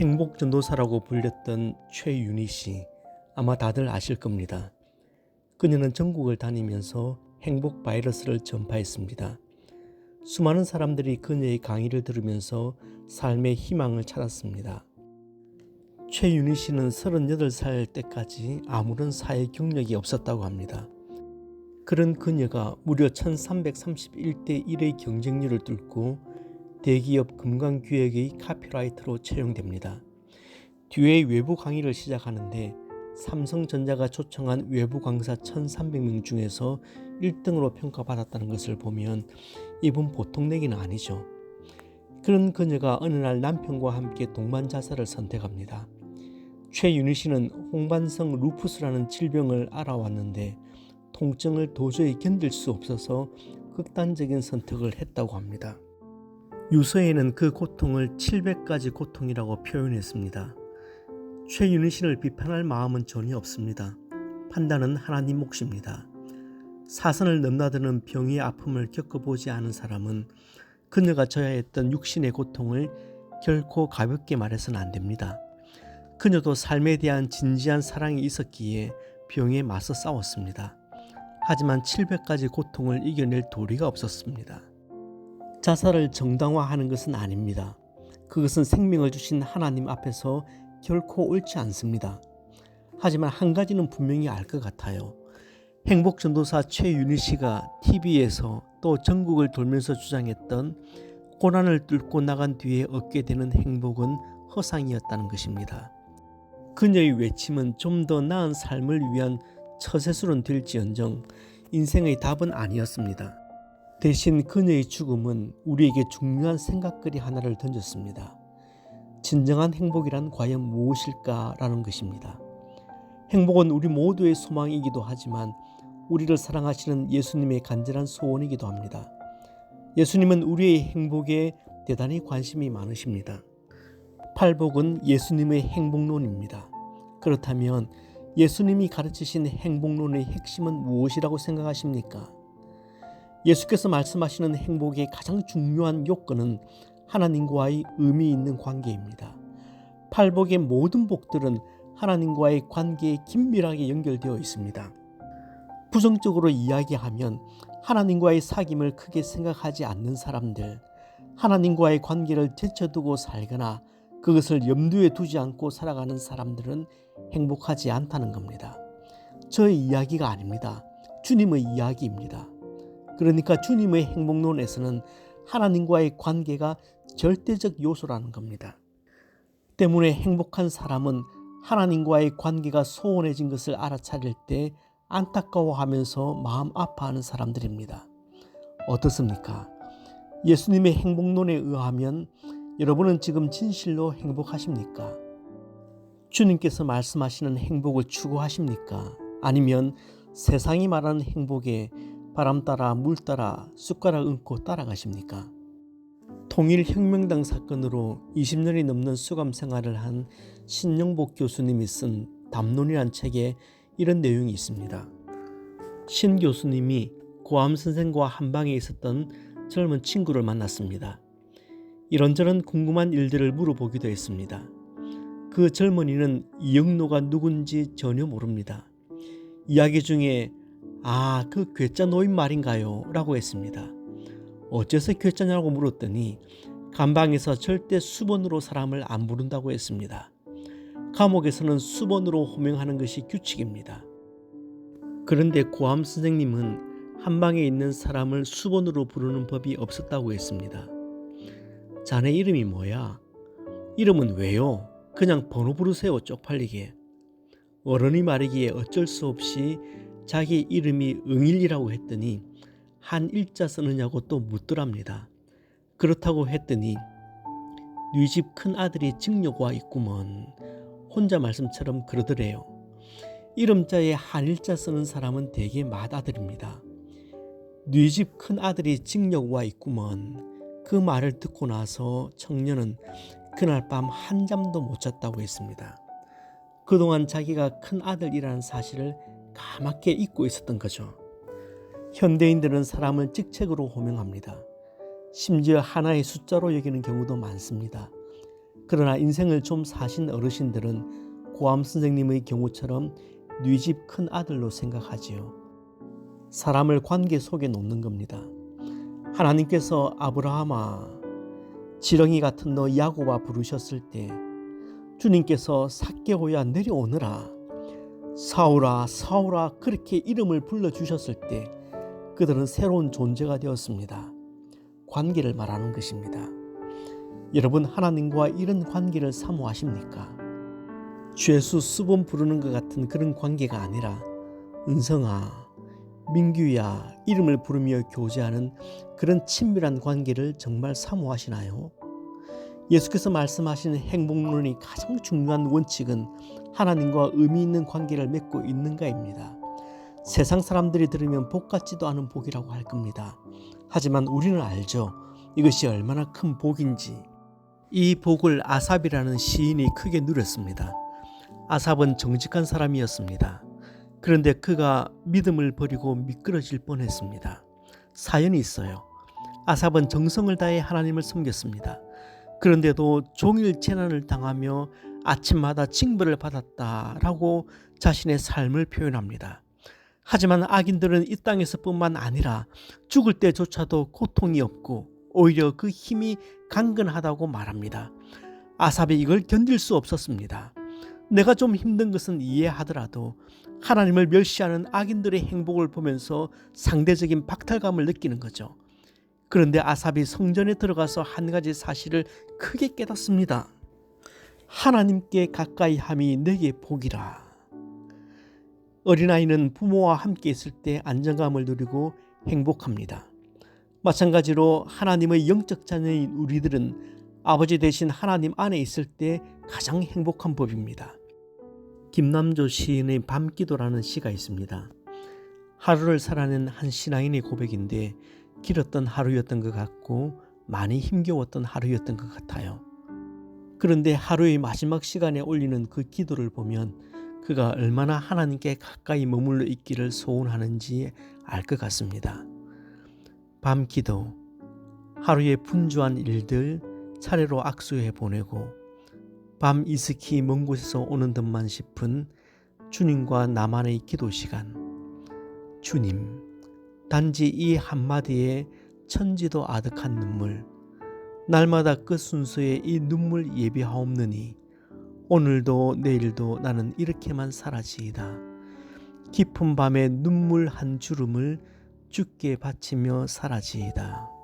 행복 전도사라고 불렸던 최윤희 씨 아마 다들 아실 겁니다. 그녀는 전국을 다니면서 행복 바이러스를 전파했습니다. 수많은 사람들이 그녀의 강의를 들으면서 삶의 희망을 찾았습니다. 최윤희 씨는 38살 때까지 아무런 사회 경력이 없었다고 합니다. 그런 그녀가 무려 1331대 1의 경쟁률을 뚫고 대기업 금강규획의 카피라이터로 채용됩니다. 뒤에 외부 강의를 시작하는데 삼성전자가 초청한 외부 강사 1,300명 중에서 1등으로 평가받았다는 것을 보면 이분 보통 내기는 아니죠. 그런 그녀가 어느 날 남편과 함께 동반 자살을 선택합니다. 최윤희 씨는 홍반성 루푸스라는 질병을 알아왔는데 통증을 도저히 견딜 수 없어서 극단적인 선택을 했다고 합니다. 유서에는 그 고통을 700가지 고통이라고 표현했습니다. 씨를 비판할 마음은 전혀 없습니다. 판단은 하나님 몫입니다. 사선을 넘나드는 병의 아픔을 겪어보지 않은 사람은 그녀가 져야 했던 육신의 고통을 결코 가볍게 말해서는 안 됩니다. 그녀도 삶에 대한 진지한 사랑이 있었기에 병에 맞서 싸웠습니다. 하지만 700가지 고통을 이겨낼 도리가 없었습니다. 자살을 정당화하는 것은 아닙니다. 그것은 생명을 주신 하나님 앞에서 결코 옳지 않습니다. 하지만 한 가지는 분명히 알 것 같아요. 행복전도사 최윤희 씨가 TV에서 또 전국을 돌면서 주장했던 고난을 뚫고 나간 뒤에 얻게 되는 행복은 허상이었다는 것입니다. 그녀의 외침은 좀 더 나은 삶을 위한 처세술은 될지언정 인생의 답은 아니었습니다. 대신 그녀의 죽음은 우리에게 중요한 생각거리 하나를 던졌습니다. 진정한 행복이란 과연 무엇일까라는 것입니다. 행복은 우리 모두의 소망이기도 하지만 우리를 사랑하시는 예수님의 간절한 소원이기도 합니다. 예수님은 우리의 행복에 대단히 관심이 많으십니다. 팔복은 예수님의 행복론입니다. 그렇다면 예수님이 가르치신 행복론의 핵심은 무엇이라고 생각하십니까? 예수께서 말씀하시는 행복의 가장 중요한 요건은 하나님과의 의미 있는 관계입니다. 팔복의 모든 복들은 하나님과의 관계에 긴밀하게 연결되어 있습니다. 부정적으로 이야기하면 하나님과의 사귐을 크게 생각하지 않는 사람들, 하나님과의 관계를 제쳐두고 살거나 그것을 염두에 두지 않고 살아가는 사람들은 행복하지 않다는 겁니다. 저의 이야기가 아닙니다. 주님의 이야기입니다. 그러니까 주님의 행복론에서는 하나님과의 관계가 절대적 요소라는 겁니다. 때문에 행복한 사람은 하나님과의 관계가 소원해진 것을 알아차릴 때 안타까워하면서 마음 아파하는 사람들입니다. 어떻습니까? 예수님의 행복론에 의하면 여러분은 지금 진실로 행복하십니까? 주님께서 말씀하시는 행복을 추구하십니까? 아니면 세상이 말하는 행복에 바람 따라 물 따라 숟가락 얹고 따라가십니까? 통일혁명당 사건으로 20년이 넘는 수감 생활을 한 신영복 교수님이 쓴 담론이란 책에 이런 내용이 있습니다. 신 교수님이 고암 선생과 한 방에 있었던 젊은 친구를 만났습니다. 이런저런 궁금한 일들을 물어보기도 했습니다. 그 젊은이는 이영노가 누군지 전혀 모릅니다. 이야기 중에 아, 그 괴짜 노인 말인가요? 라고 했습니다. 어째서 괴짜냐고 물었더니 감방에서 절대 수번으로 사람을 안 부른다고 했습니다. 감옥에서는 수번으로 호명하는 것이 규칙입니다. 그런데 고암 선생님은 한방에 있는 사람을 수번으로 부르는 법이 없었다고 했습니다. 자네 이름이 뭐야? 이름은 왜요? 그냥 번호 부르세요 쪽팔리게. 어른이 말하기에 어쩔 수 없이 자기 이름이 응일이라고 했더니 한 일자 쓰느냐고 또 묻더랍니다. 그렇다고 했더니 네 집 큰 아들이 증여와 있구먼 혼자 말씀처럼 그러더래요. 이름자에 한 일자 쓰는 사람은 대개 맏아들입니다. 네 집 큰 아들이 증여와 있구먼 그 말을 듣고 나서 청년은 그날 밤 한 잠도 못 잤다고 했습니다. 그동안 자기가 큰 아들이라는 사실을 까맣게 잊고 있었던 거죠. 현대인들은 사람을 직책으로 호명합니다. 심지어 하나의 숫자로 여기는 경우도 많습니다. 그러나 인생을 좀 사신 어르신들은 고암 선생님의 경우처럼 뉘집 큰 아들로 생각하지요. 사람을 관계 속에 놓는 겁니다. 하나님께서 아브라함아 지렁이 같은 너 야고바 부르셨을 때 주님께서 삭개오야 내려오너라 사울아 사울아 그렇게 이름을 불러 주셨을 때 그들은 새로운 존재가 되었습니다. 관계를 말하는 것입니다. 여러분 하나님과 이런 관계를 사모하십니까? 죄수 수범 부르는 것 같은 그런 관계가 아니라 은성아 민규야 이름을 부르며 교제하는 그런 친밀한 관계를 정말 사모하시나요? 예수께서 말씀하시는 행복론이 가장 중요한 원칙은 하나님과 의미 있는 관계를 맺고 있는가입니다. 세상 사람들이 들으면 복 같지도 않은 복이라고 할 겁니다. 하지만 우리는 알죠. 이것이 얼마나 큰 복인지. 이 복을 아삽이라는 시인이 크게 누렸습니다. 아삽은 정직한 사람이었습니다. 그런데 그가 믿음을 버리고 미끄러질 뻔했습니다. 사연이 있어요. 아삽은 정성을 다해 하나님을 섬겼습니다. 그런데도 종일 재난을 당하며 아침마다 징벌을 받았다라고 자신의 삶을 표현합니다. 하지만 악인들은 이 땅에서뿐만 아니라 죽을 때조차도 고통이 없고 오히려 그 힘이 강건하다고 말합니다. 아삽이 이걸 견딜 수 없었습니다. 내가 좀 힘든 것은 이해하더라도 하나님을 멸시하는 악인들의 행복을 보면서 상대적인 박탈감을 느끼는 거죠. 그런데 아삽이 성전에 들어가서 한 가지 사실을 크게 깨닫습니다. 하나님께 가까이 함이 내게 복이라. 어린아이는 부모와 함께 있을 때 안정감을 누리고 행복합니다. 마찬가지로 하나님의 영적 자녀인 우리들은 아버지 대신 하나님 안에 있을 때 가장 행복한 법입니다. 김남조 시인의 밤기도라는 시가 있습니다. 하루를 살아낸 한 신앙인의 고백인데 길었던 하루였던 것 같고 많이 힘겨웠던 하루였던 것 같아요. 그런데 하루의 마지막 시간에 올리는 그 기도를 보면 그가 얼마나 하나님께 가까이 머물러 있기를 소원하는지 알 것 같습니다. 밤 기도, 하루의 분주한 일들 차례로 악수해 보내고 밤 이스키 먼 곳에서 오는 듯만 싶은 주님과 나만의 기도 시간. 주님, 단지 이 한마디에 천지도 아득한 눈물, 날마다 끝 순서에 이 눈물 예비하옵느니 오늘도 내일도 나는 이렇게만 살아지이다. 깊은 밤에 눈물 한 주름을 주께 바치며 살아지이다.